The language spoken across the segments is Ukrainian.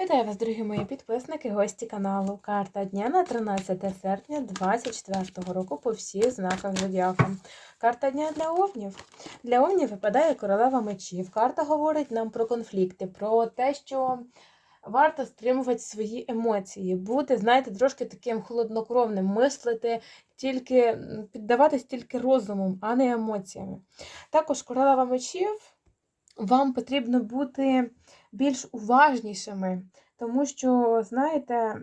Вітаю вас, дорогі мої підписники, гості каналу. Карта дня на 13 серпня 2024 року по всіх знаках зодіака. Карта дня для овнів. Для овнів випадає королева мечів. Карта говорить нам про конфлікти, про те, що варто стримувати свої емоції, бути, знаєте, трошки таким холоднокровним, мислити, тільки піддаватись тільки розумом, а не емоціями. Також королева мечів вам потрібно бути більш уважнішими, тому що, знаєте,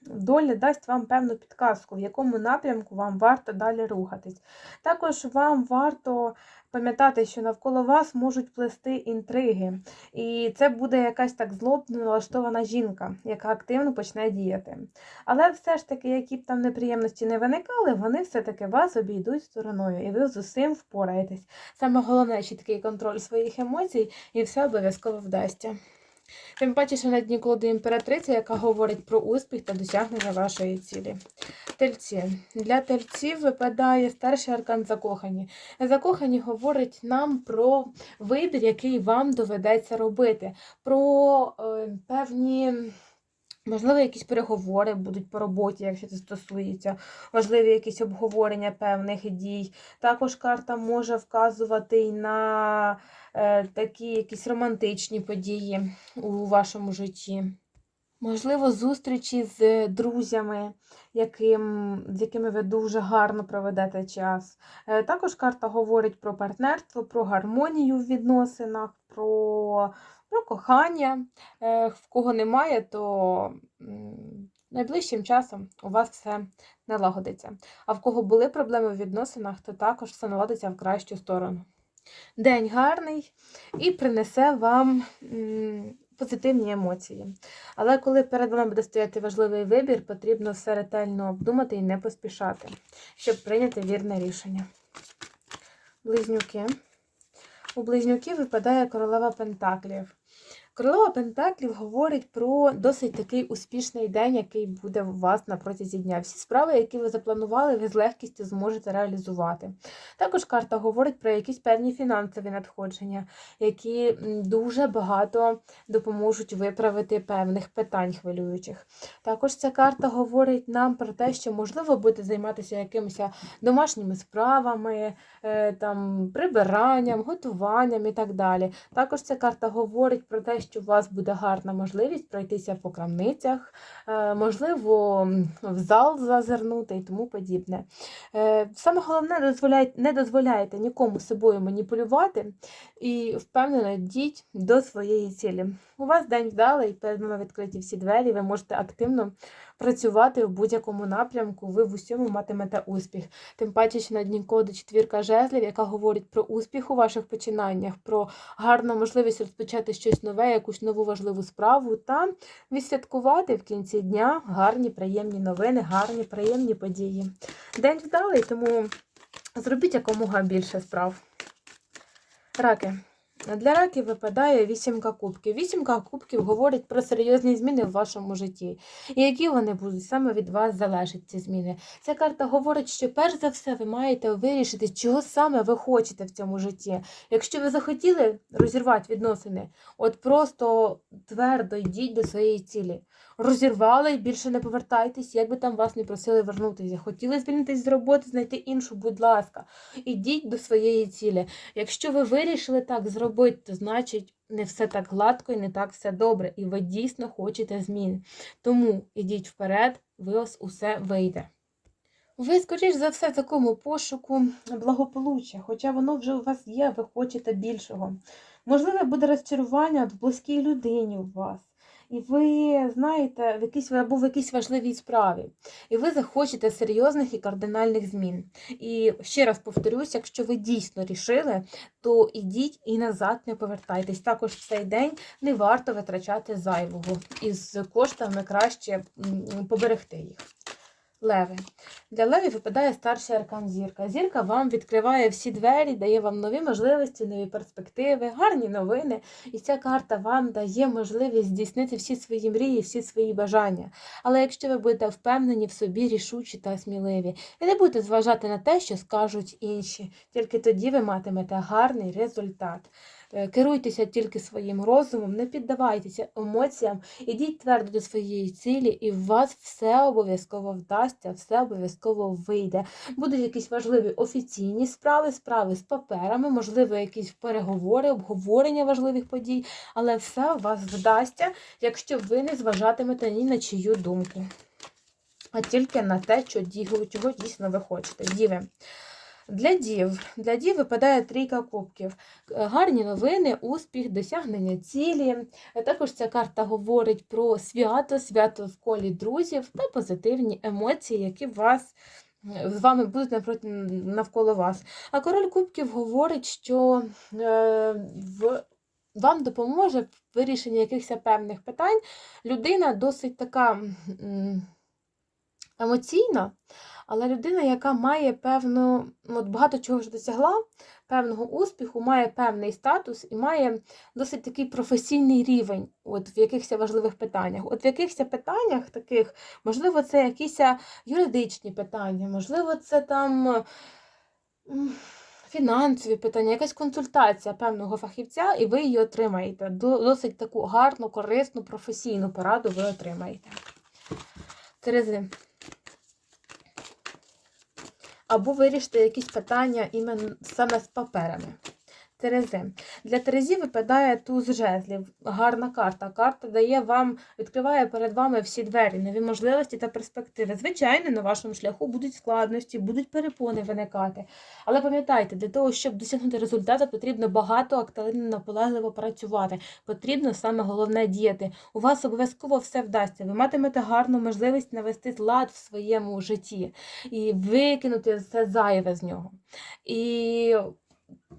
доля дасть вам певну підказку, в якому напрямку вам варто далі рухатись. Також вам варто пам'ятати, що навколо вас можуть плести інтриги, і це буде якась так злобно налаштована жінка, яка активно почне діяти. Але все ж таки, які б там неприємності не виникали, вони все-таки вас обійдуть стороною, і ви з усім впораєтесь. Саме головне чіткий контроль своїх емоцій, і все обов'язково вдасться. Тим паче, що на дні колоди імператриця, яка говорить про успіх та досягнення вашої цілі. Тельці. Для тельців випадає старший аркан закохані. Закохані говорить нам про вибір, який вам доведеться робити, про е, певні. Можливо, якісь переговори будуть по роботі, якщо це стосується, можливі якісь обговорення певних дій. Також карта може вказувати й на такі якісь романтичні події у вашому житті. Можливо, зустрічі з друзями, яким, з якими ви дуже гарно проведете час. Е, Також карта говорить про партнерство, про гармонію в відносинах, про, про кохання. Е, В кого немає, то найближчим часом у вас все налагодиться. А в кого були проблеми в відносинах, то також все наладиться в кращу сторону. День гарний і принесе вам позитивні емоції. Але коли перед вами буде стояти важливий вибір, потрібно все ретельно обдумати і не поспішати, щоб прийняти вірне рішення. Близнюки. У близнюків випадає королева Пентаклів. Королева Пентаклів говорить про досить такий успішний день, який буде у вас на протязі дня. Всі справи, які ви запланували, ви з легкістю зможете реалізувати. Також карта говорить про якісь певні фінансові надходження, які дуже багато допоможуть виправити певних питань хвилюючих. Також ця карта говорить нам про те, що можливо буде займатися якимись домашніми справами, е, там, прибиранням, готуванням і так далі. Також ця карта говорить про те, що у вас буде гарна можливість пройтися по крамницях, е, можливо, в зал зазирнути і тому подібне. Е, Саме головне, не дозволяйте нікому собою маніпулювати і впевнено йдіть до своєї цілі. У вас день вдалий, перед вами відкриті всі двері, ви можете активно працювати в будь-якому напрямку, ви в усьому матимете успіх. Тим паче, що на дні коду четвірка жезлів, яка говорить про успіх у ваших починаннях, про гарну можливість розпочати щось нове, якусь нову важливу справу та відсвяткувати в кінці дня гарні, приємні новини, гарні, приємні події. День вдалий, тому зробіть якомога більше справ. Раки. Для раків випадає вісімка кубків. Вісімка кубків говорить про серйозні зміни в вашому житті. І які вони будуть, саме від вас залежать ці зміни. Ця карта говорить, що перш за все ви маєте вирішити, чого саме ви хочете в цьому житті. Якщо ви захотіли розірвати відносини, от просто твердо йдіть до своєї цілі. Розірвали і більше не повертайтесь, як би там вас не просили вернутися. Хотіли звільнитись з роботи, знайти іншу, будь ласка, ідіть до своєї цілі. Якщо ви вирішили так зробити, то значить не все так гладко і не так все добре, і ви дійсно хочете змін. Тому ідіть вперед, ви вас усе вийде. Ви, скоріш за все, в такому пошуку благополуччя, хоча воно вже у вас є, ви хочете більшого. Можливо, буде розчарування в близькій людині у вас. І ви знаєте, в якійсь, або в якійсь важливій справі, і ви захочете серйозних і кардинальних змін. І ще раз повторюсь, якщо ви дійсно рішили, то ідіть і назад не повертайтесь. Також в цей день не варто витрачати зайвого. Із коштами краще поберегти їх. Леви. Для левів випадає старший аркан зірка. Зірка вам відкриває всі двері, дає вам нові можливості, нові перспективи, гарні новини. І ця карта вам дає можливість здійснити всі свої мрії, всі свої бажання. Але якщо ви будете впевнені в собі, рішучі та сміливі, і не будете зважати на те, що скажуть інші, тільки тоді ви матимете гарний результат. Е, Керуйтеся тільки своїм розумом, не піддавайтеся емоціям, ідіть твердо до своєї цілі, і у вас все обов'язково вдасться, все обов'язково вийде. Будуть якісь важливі офіційні справи, справи з паперами, можливо, якісь переговори, обговорення важливих подій, але все у вас вдасться, якщо ви не зважатимете ні на чию думку, а тільки на те, чого дійсно ви хочете. Діви. Для дів, для дів випадає трійка кубків. Е, Гарні новини, успіх, досягнення цілі. Е, Також ця карта говорить про свято, свято в колі друзів та позитивні емоції, які вас. е, З вами будуть напроти навколо вас. А король кубків говорить, що в, вам допоможе в вирішенні якихось певних питань. Людина досить така емоційна, але людина, яка має певну, ну, от багато чого вже досягла, певного успіху, має певний статус і має досить такий професійний рівень от, в якихось важливих питаннях. От в якихось питаннях таких, можливо, це якісь юридичні питання, можливо, це там. Фінансові питання, якась консультація певного фахівця, і ви її отримаєте. Досить таку гарну, корисну, професійну пораду ви отримаєте. Терези. Або вирішити якісь питання іменно саме з паперами. Терези. Для Терезі випадає туз жезлів. Гарна карта. Карта дає вам, відкриває перед вами всі двері, нові можливості та перспективи. Звичайно, на вашому шляху будуть складності, будуть перепони виникати. Але пам'ятайте, для того, щоб досягнути результату, потрібно багато активно наполегливо працювати. Потрібно саме головне діяти. У вас обов'язково все вдасться. Ви матимете гарну можливість навести лад в своєму житті і викинути все зайве з нього. І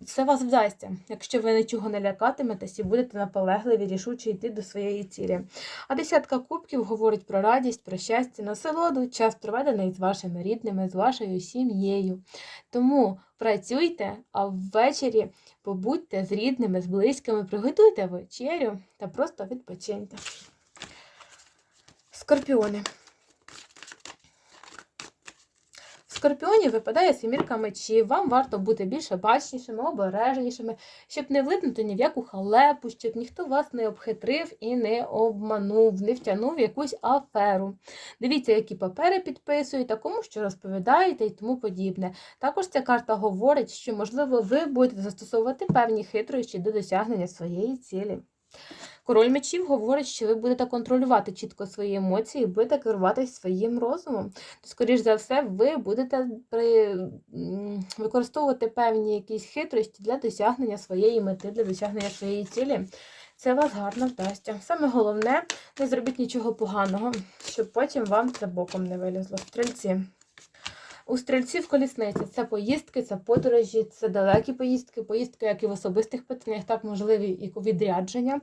все вас вдасться, якщо ви нічого не лякатиметесь і будете наполегливі, рішуче йти до своєї цілі. А десятка кубків говорить про радість, про щастя, насолоду, час проведений з вашими рідними, з вашою сім'єю. Тому працюйте, а ввечері побудьте з рідними, з близькими, приготуйте вечерю та просто відпочиньте. Скорпіони. Скорпіоні випадає сімірка мечів. Вам варто бути більш обачнішими, обережнішими, щоб не влипнути ні в яку халепу, щоб ніхто вас не обхитрив і не обманув, не втягнув якусь аферу. Дивіться, які папери підписуєте, кому що розповідаєте і тому подібне. Також ця карта говорить, що, можливо, ви будете застосовувати певні хитрощі до досягнення своєї цілі. Король мечів говорить, що ви будете контролювати чітко свої емоції, будете керуватися своїм розумом. То, скоріш за все, ви будете при... використовувати певні якісь хитрості для досягнення своєї мети, для досягнення своєї цілі. Це вас гарно вдасться. Саме головне, не зробіть нічого поганого, щоб потім вам це боком не вилізло. Стрільці. У стрільців колісниці це поїздки, це подорожі, це далекі поїздки, поїздки як і в особистих питаннях, так можливі і відрядження.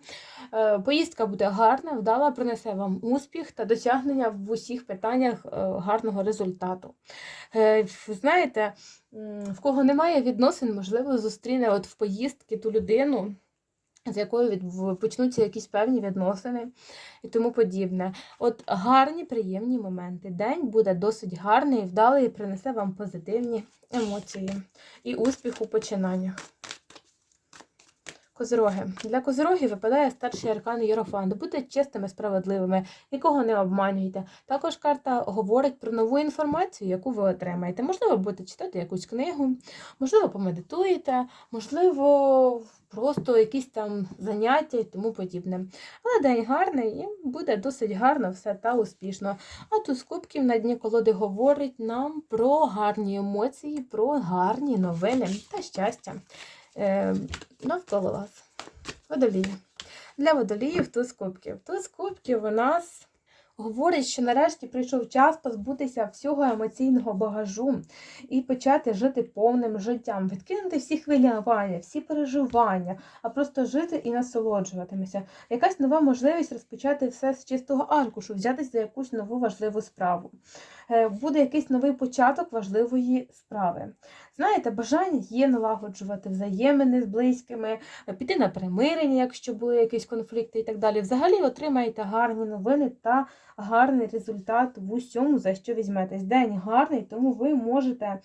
Е, Поїздка буде гарна, вдала, принесе вам успіх та досягнення в усіх питаннях е, гарного результату. Е, Знаєте, в кого немає відносин, можливо, зустріне от в поїздки ту людину. З якою від... почнуться якісь певні відносини і тому подібне. От гарні, приємні моменти. День буде досить гарний, вдалий і принесе вам позитивні емоції і успіх у починаннях. Козороги. Для козорогів випадає старший аркан Єрофант. Будьте чистими, справедливими, нікого не обманюйте. Також карта говорить про нову інформацію, яку ви отримаєте. Можливо, будете читати якусь книгу, можливо, помедитуєте, можливо, просто якісь там заняття і тому подібне. Але день гарний і буде досить гарно все та успішно. А тут з кубків на дні колоди говорить нам про гарні емоції, про гарні новини та щастя навколо вас. Водолії. Для водоліїв туз кубків. Туз кубків у нас говорить, що нарешті прийшов час позбутися всього емоційного багажу і почати жити повним життям, відкинути всі хвилювання, всі переживання, а просто жити і насолоджуватимися. Якась нова можливість розпочати все з чистого аркушу, взятися за якусь нову важливу справу. Е, Буде якийсь новий початок важливої справи. Знаєте, бажання є налагоджувати взаємини з близькими, е, піти на примирення, якщо були якісь конфлікти і так далі. Взагалі отримаєте гарні новини та гарний результат в усьому, за що візьметесь. День гарний, тому ви можете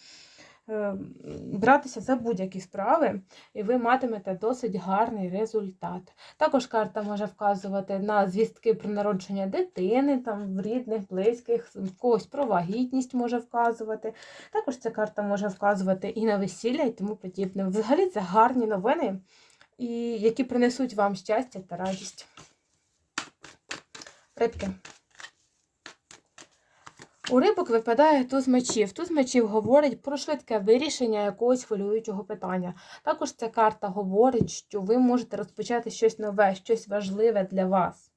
братися за будь-які справи, і ви матимете досить гарний результат. Також карта може вказувати на звістки про народження дитини, там в рідних, близьких, в когось про вагітність може вказувати. Також ця карта може вказувати і на весілля, і тому подібне. Взагалі це гарні новини, і які принесуть вам щастя та радість. Рибки. У рибок випадає туз мечів. Туз мечів говорить про швидке вирішення якогось хвилюючого питання. Також ця карта говорить, що ви можете розпочати щось нове, щось важливе для вас.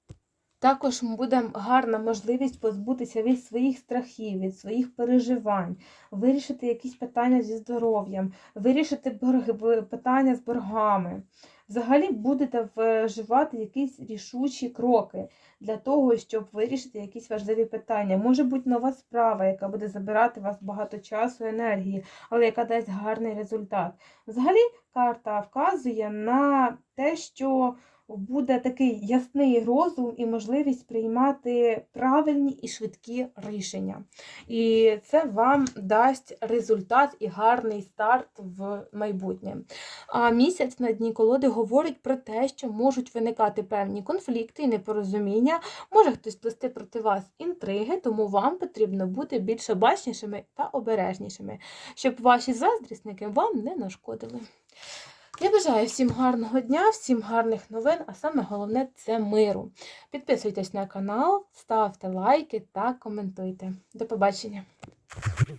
Також буде гарна можливість позбутися від своїх страхів, від своїх переживань, вирішити якісь питання зі здоров'ям, вирішити борги, питання з боргами. Взагалі будете вживати якісь рішучі кроки для того, щоб вирішити якісь важливі питання. Може бути нова справа, яка буде забирати вас багато часу енергії, але яка дасть гарний результат. Взагалі, карта вказує на те, що буде такий ясний розум і можливість приймати правильні і швидкі рішення. І це вам дасть результат і гарний старт в майбутнє. А місяць на дні колоди говорить про те, що можуть виникати певні конфлікти і непорозуміння. Може хтось плести проти вас інтриги, тому вам потрібно бути більш обачнішими та обережнішими, щоб ваші заздрісники вам не нашкодили. Я бажаю всім гарного дня, всім гарних новин, а саме головне це миру. Підписуйтесь на канал, ставте лайки та коментуйте. До побачення!